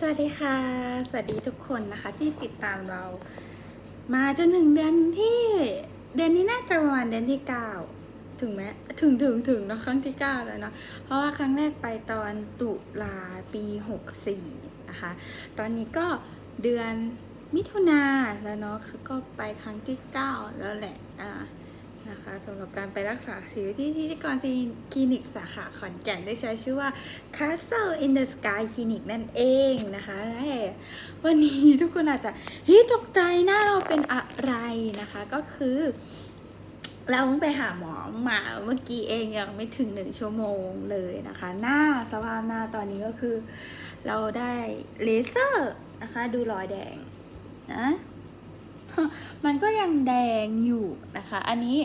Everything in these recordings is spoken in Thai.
สวัสดีค่ะ สวัสดีทุกคนนะคะที่ติดตามเรา มาจนถึงเดือนที่เดือนนี้น่าจะประมาณเดือนที่เก้าถึงไหมถึงถึงถึงเนอะครั้งที่เก้าแล้วเนาะเพราะว่าครั้งแรกไปตอนตุลาปีหกสี่นะคะ ตอนนี้ก็เดือนมิถุนาแล้วเนาะคือก็ไปครั้งที่เก้าแล้วแหละอ่า นะคะสำหรับการไปรักษาสิวที่ที่ที่กรคลินิกสาขาขอนแก่นได้ใช้ชื่อว่า Castle in the Sky Clinic นั่นเองนะคะและวันนี้ทุกคนอาจจะเฮ้ยตกใจหน้าเราเป็นอะไรนะคะก็คือเราเพิ่งไปหาหมอมาเมื่อกี้เองยังไม่ถึงหนึ่งชั่วโมงเลยนะคะ หน้าสภาพหน้าตอนนี้ก็คือ เราได้เลเซอร์นะคะ ดูรอยแดงนะ มันก็ยังแดงอยู่นะคะ อันนี้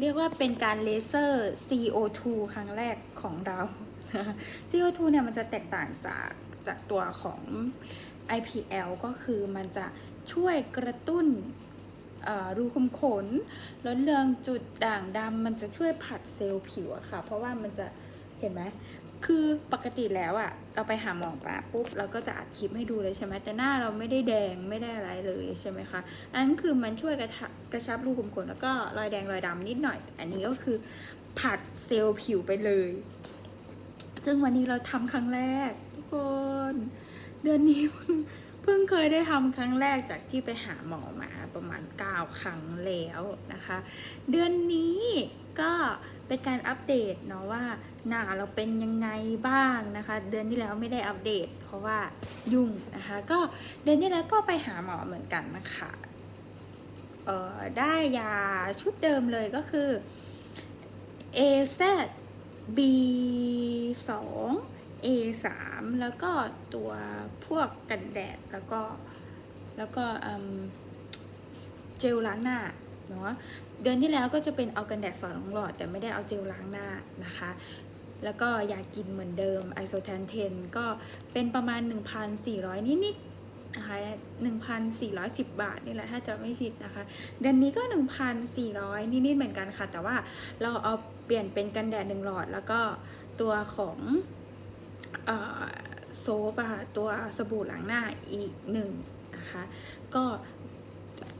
เรียกว่าเป็นการเลเซอร์ CO2 ครั้งแรกของเรา CO2 เนี่ยมันจะแตกต่างจากจากตัวของ IPL ก็คือมันจะช่วยกระตุ้นรูขุมขนลดเลืองจุดด่างดำมันจะช่วยผัดเซลล์ผิวอะค่ะ เพราะว่ามันจะ เห็นไหมคือปกติแล้วอะเราไปหาหมอปะปุ๊บเราก็จะอัดคลิปให้ดูเลยใช่ไหมแต่หน้าเราไม่ได้แดงไม่ได้อะไรเลยใช่ไหมคะอันนั้นคือมันช่วยกระกระชับรูขุมขนแล้วก็รอยแดงรอยดำนิดหน่อย อันนี้ก็คือผัดเซลล์ผิวไปเลย ซึ่งวันนี้เราทำครั้งแรกทุกคน เดือนนี้ เพิ่งเคยได้ทำครั้งแรกจากที่ไปหาหมอมาประมาณ 9 ครั้งแล้วนะคะ เดือนนี้ก็เป็นการอัปเดตเนาะว่าหน้าเราเป็นยังไงบ้างนะคะ เดือนที่แล้วไม่ได้อัปเดต เพราะว่ายุ่งนะคะ ก็เดือนที่แล้วก็ไปหาหมอเหมือนกันนะคะเอ่อได้ยาชุดเดิมเลยก็คือ AZ B2 A3 แล้วก็ตัวพวกกันแดดแล้วก็แล้วก็เจลล้างหน้าเนาะเดือนที่แล้วก็จะเป็นเอากันแดดสองหลอด แต่ไม่ได้เอาเจลล้างหน้านะคะ แล้วก็ยากินเหมือนเดิมไอโซแทนเทนก็เป็นประมาณ 1,400 นิดนิดนะคะ1,410 บาทนี่แหละถ้าจะไม่ผิดนะคะ เดือนนี้ก็ 1,400 นิดนิดเหมือนกันค่ะ แต่ว่าเราเอาเปลี่ยนเป็นกันแดดหนึ่งหลอด แล้วก็ตัวของ โซปอะค่ะตัวสบู่หล้างหน้าอีกหนึ่งนะคะ ก็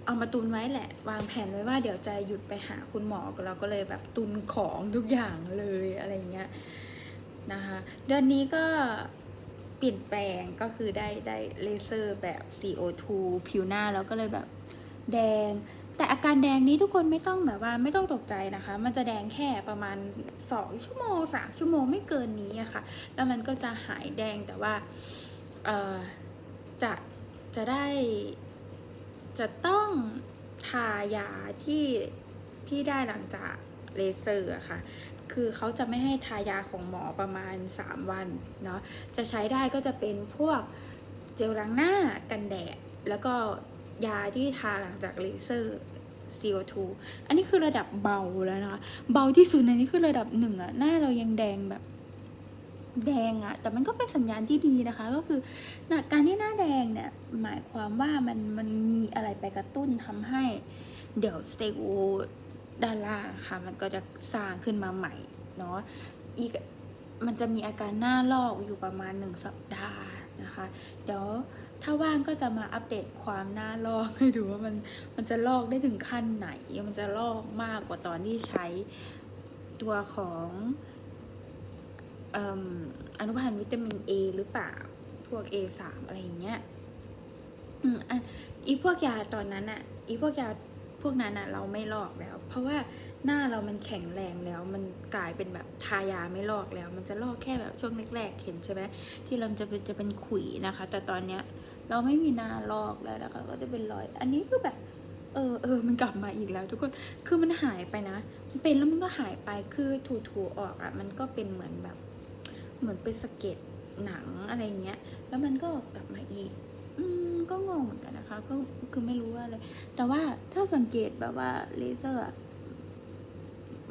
เอามาตุนไว้แหละ วางแผนไว้ว่าเดี๋ยวจะหยุดไปหาคุณหมอเราก็เลยแบบตุนของทุกอย่างเลยอะไรเงี้ยนะคะเดือนนี้ก็เปลี่ยนแปลงก็คือได้ได้เลเซอร์แบบ CO2 ผิวหน้าแล้วก็เลยแบบแดง การแดงนี้ทุกคนไม่ต้องแบบว่าไม่ต้องตกใจนะคะ มันจะแดงแค่ประมาณ 2 ชั่วโมง 3 ชั่วโมงไม่เกินนี้อะค่ะ แล้วมันก็จะหายแดงแต่ว่าจะจะได้จะต้องทายาที่ที่ได้หลังจากเลเซอร์อะค่ะ คือเขาจะไม่ให้ทายาของหมอประมาณ 3 วันเนาะ จะใช้ได้ก็จะเป็นพวกเจลล้างหน้ากันแดด แล้วก็ยาที่ทาหลังจากเลเซอร์ CO2 อันนี้คือระดับเบาแล้วนะคะ เบาที่สุดในนี้คือระดับหนึ่งอะหน้าเรายังแดงแบบแดงอะแต่มันก็เป็นสัญญาณที่ดีนะคะ ก็คือนะการที่หน้าแดงเนี่ย หมายความว่ามันมันมีอะไรไปกระตุ้นทำให้ เดี๋ยวสเตโอด้านล่างค่ะ มันก็จะสร้างขึ้นมาใหม่เนาะอีกมันจะมีอาการหน้าลอกอยู่ประมาณหนึ่งสัปดาห์นะคะ เดี๋ยว ถ้าว่างก็จะมาอัปเดตความหน้าลอกให้ดูว่ามันมันจะลอกได้ถึงขั้นไหน มันจะลอกมากกว่าตอนที่ใช้ตัวของออนุพันธ์วิตามิน A หรือเปล่า พวก A3 อะไรอย่างเงี้ยอีพวกยาตอนนั้นอะอีพวกยา พวกนั้นอะเราไม่ลอกแล้ว เพราะว่าหน้าเรามันแข็งแรงแล้ว มันกลายเป็นแบบทายาไม่ลอกแล้ว มันจะลอกแค่แบบช่วงแรกๆเห็นใช่ไหมที่เราจะเป็นจะเป็นขุยนะคะ แต่ตอนเนี้ยเราไม่มีหน้าลอกแล้วนะคะก็จะเป็นรอย อันนี้คือแบบเออเออมันกลับมาอีกแล้วทุกคน คือมันหายไปนะ เป็นแล้วมันก็หายไป คือถูๆออกอะมันก็เป็นเหมือนแบบ เหมือนเป็นสะเก็ดหนังอะไรอย่างเงี้ย แล้วมันก็กลับมาอีก อืมก็งงเหมือนกันนะคะ ก็คือไม่รู้ว่าอะไรแต่ว่าถ้าสังเกตแบบว่าเลเซอร์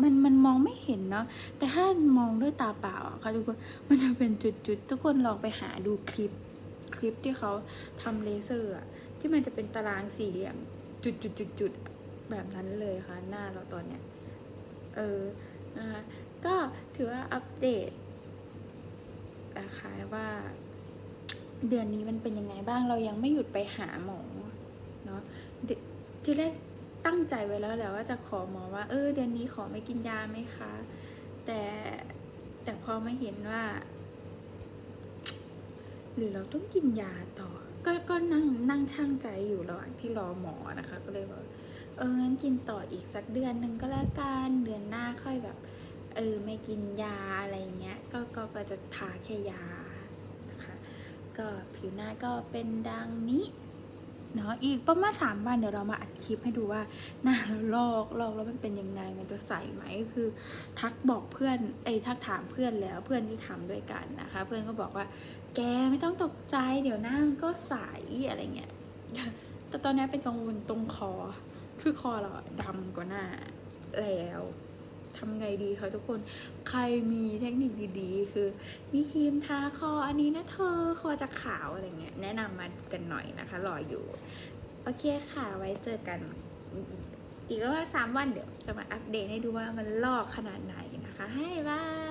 มันมันมองไม่เห็นเนาะ แต่ถ้ามองด้วยตาเปล่าค่ะทุกคน มันจะเป็นจุดๆ ทุกคนลองไปหาดูคลิป คลิปที่เขาทำเลเซอร์ที่มันจะเป็นตารางสี่เหลี่ยม จุดๆๆแบบนั้นเลยค่ะ หน้าเราตอนเนี้ย เออ นะคะ ก็ถือว่าอัปเดตนะคะว่า เดือนนี้มันเป็นยังไงบ้างเรายังไม่หยุดไปหาหมอเนาะที่แรกตั้งใจไว้แล้วแหละว่าจะขอหมอว่า เออ เดือนนี้ขอไม่กินยาไหมคะ แต่แต่พอมาเห็นว่า หรือเราต้องกินยาต่อ ก็ก็นั่งนั่งช่างใจอยู่ระหว่างที่รอหมอนะคะ ก็เลยบอกเอองั้นกินต่ออีกสักเดือนหนึ่งก็แล้วกันเดือนหน้าค่อยแบบ เออไม่กินยาอะไรเงี้ยก็ก็จะทาแค่ยา ก็ผิวหน้าก็เป็นดังนี้เนาะอีกประมาณสามวันเดี๋ยวเรามาอัดคลิปให้ดูว่าหน้าเราลอกลอกแล้วมันเป็นยังไงมันจะใสไหมคือ ทักบอกเพื่อนเอ้ทักถามเพื่อนแล้วเพื่อนที่ทำด้วยกันนะคะ เพื่อนก็บอกว่า แกไม่ต้องตกใจ เดี๋ยวหน้ามันก็ใสอะไรเงี้ยแต่ตอนนี้เป็นกังวลตรงคอคือคอเราดำกว่าหน้าแล้ว ทำไงดีคะทุกคนใครมีเทคนิคดีๆ คือ มีครีมทาคออันนี้นะเธอคอจะขาวอะไรเงี้ยแนะนำมากันหน่อยนะคะรออยู่ โอเคค่ะไว้เจอกันอีกประมาณสามวันเดี๋ยวจะมาอัปเดตให้ดูว่ามันลอกขนาดไหนนะคะให้บาย